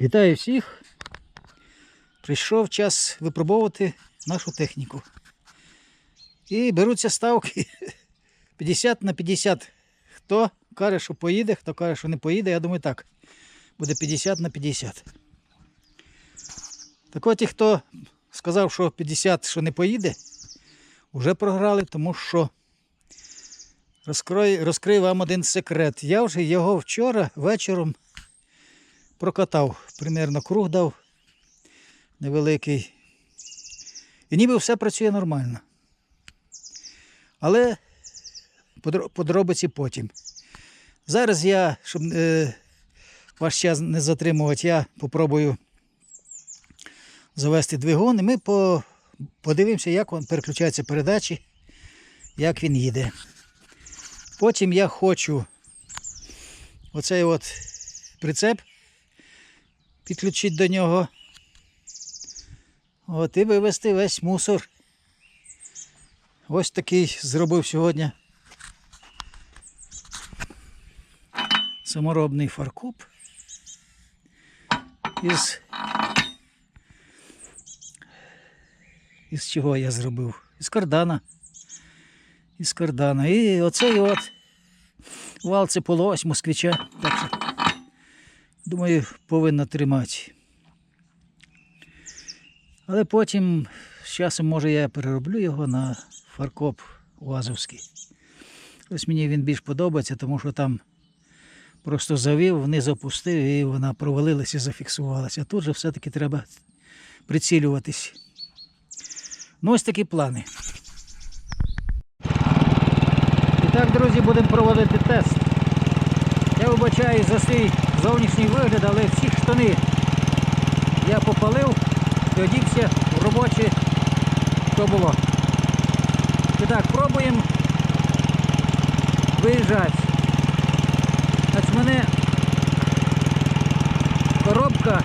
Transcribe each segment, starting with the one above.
Вітаю всіх. Прийшов час випробовувати нашу техніку. І беруться ставки 50 на 50. Хто каже, що поїде, хто каже, що не поїде, я думаю, так. Буде 50 на 50. Так от ті, хто сказав, що 50, що не поїде, вже програли, тому що розкрою, розкрию вам один секрет. Я вже його вчора вечором прокатав, примерно круг дав невеликий. І ніби все працює нормально. Але подробиці потім. Зараз я, щоб е, ваш час не затримувати, я попробую завести двигун і ми по, подивимося, як він переключається передачі, як він їде. Потім я хочу оцей от прицеп підключити до нього. От і вивезти весь мусор. Ось такий зробив сьогодні саморобний фаркоп із. Із чого я зробив? Із кардана. Із кардана. І оцей от вал це полуось москвича. Так що, думаю, повинна тримати. Але потім з часом, може, я перероблю його на фаркоп УАЗовський. Ось мені він більш подобається, тому що там просто завів, вниз опустив і вона провалилася зафіксувалася. А тут же все-таки треба прицілюватись. Ну, ось такі плани. І так, друзі, будемо проводити тест. Я вибачаю за свій зовнішній вигляд, але всі штани я попалив і одівся в робочі, що було. І так, пробуємо виїжджати. Значить, мене коробка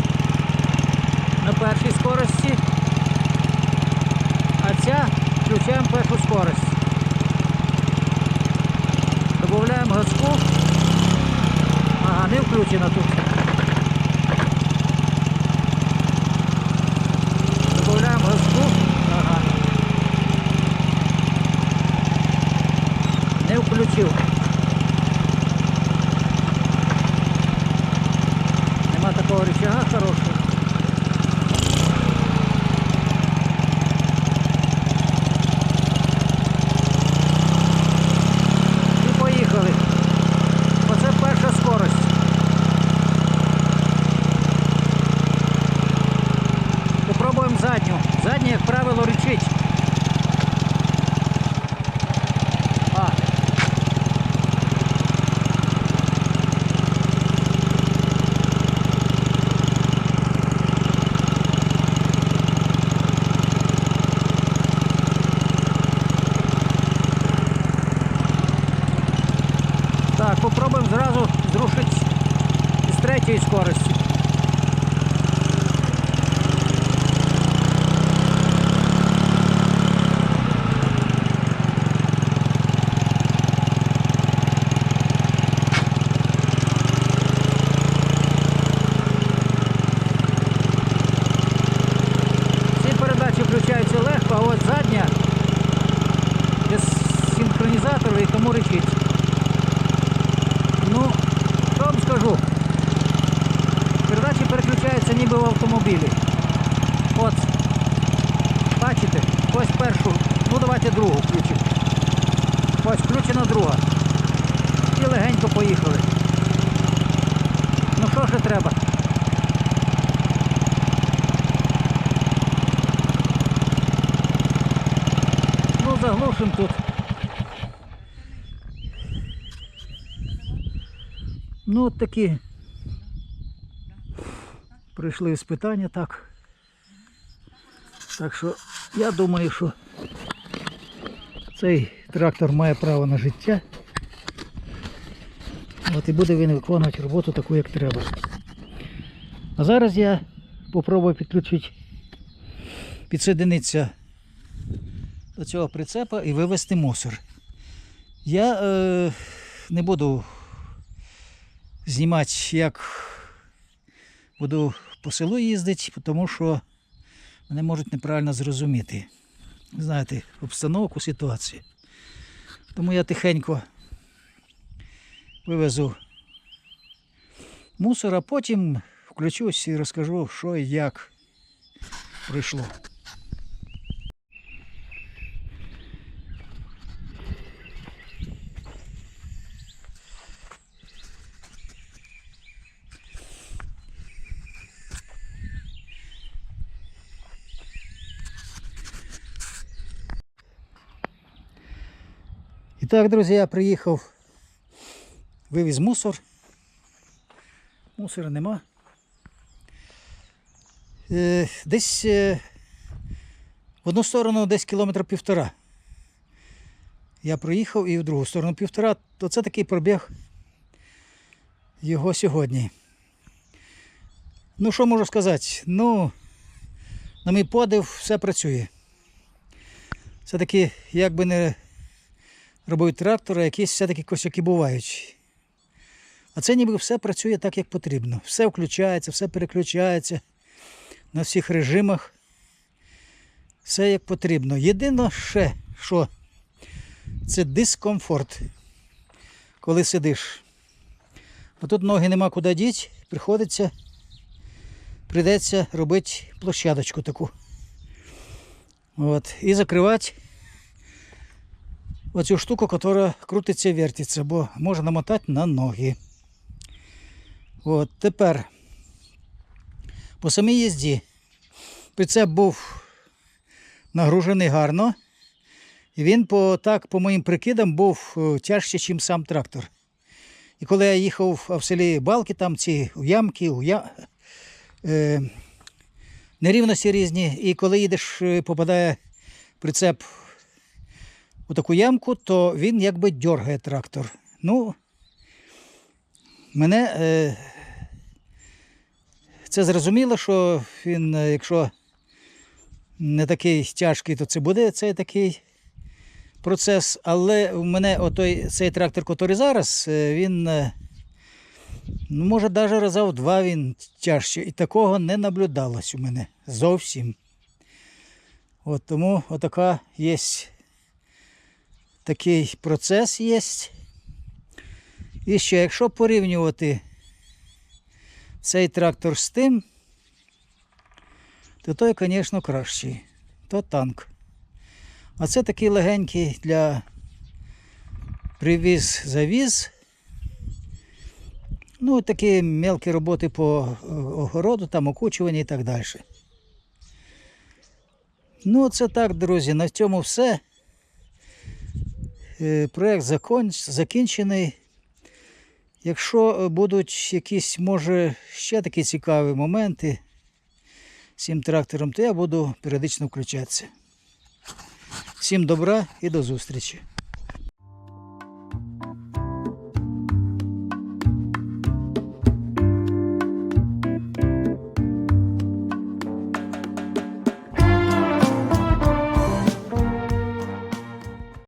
на першій скорості, а ця включаємо першу скорость. Добавляємо газку. Включена тут. Добавляємо газку. Ага. Не включив. Нема такого рычага хорошого. І поїхали. Оце перша скорость. Попробуємо задню. Задня, як правило, речить. А. Так, попробуємо зразу зрушити з третьої скорості. Ці передачі включаються легко, а от задня без синхронізатору і тому речить. Ну, що вам скажу? Передачі переключаються ніби в автомобілі. От, бачите, ось першу, ну давайте другу включимо. Ось включена друга. І легенько поїхали. Ну що ще треба? Ну заглушимо тут. Ну, от такі прийшли спитання так. Так що я думаю, що цей трактор має право на життя. От і буде він виконувати роботу таку, як треба. А зараз я попробую підключити, підсоединитися до цього прицепа і вивезти мусор. Я е, не буду знімати, як буду по селу їздити, тому що мене можуть неправильно зрозуміти. Знаєте, обстановку, ситуацію. Тому я тихенько вивезу мусор, а потім включусь і розкажу, що і як пройшло. І так, друзі, я приїхав, вивіз мусор. Мусора нема. Е, десь е, в одну сторону десь кілометра півтора. Я проїхав і в другу сторону півтора, то це такий пробіг його сьогодні. Ну, що можу сказати? Ну, на мій подив, все працює. Все-таки, як би не робив трактора, якісь все-таки косяки бувають. А це ніби все працює так, як потрібно. Все включається, все переключається на всіх режимах. Все як потрібно. Єдине ще, що це дискомфорт, коли сидиш. Бо тут ноги нема куди діти, приходиться, прийдеться робити площадочку таку. От. І закривати оцю штуку, яка крутиться вертиться, бо може намотати на ноги. От, тепер по самій їзді прицеп був нагружений гарно. І він по, так, по моїм прикидам був е, тяжче, ніж сам трактор. І коли я їхав в селі балки, там ці ямки, уя... е, нерівності різні, і коли їдеш, е, попадає прицеп у таку ямку, то він якби дергає трактор. Ну, мене е, це зрозуміло, що він, е, якщо не такий тяжкий, то це буде цей такий процес. Але в мене отой, цей трактор, який зараз, е, він е, ну, може навіть раза в два він тяжче. І такого не наблюдалось у мене зовсім. От тому отака є такий процес є. І ще, якщо порівнювати цей трактор з тим, то той, звісно, кращий. То танк. А це такий легенький для привіз-завіз. Ну, такі мелкі роботи по е, огороду, там окучування і так далі. Ну, це так, друзі, на цьому все. Е, закон- закінчений. Якщо е, будуть якісь, може, ще такі цікаві моменти з цим трактором, то я буду періодично включатися. Всім добра і до зустрічі!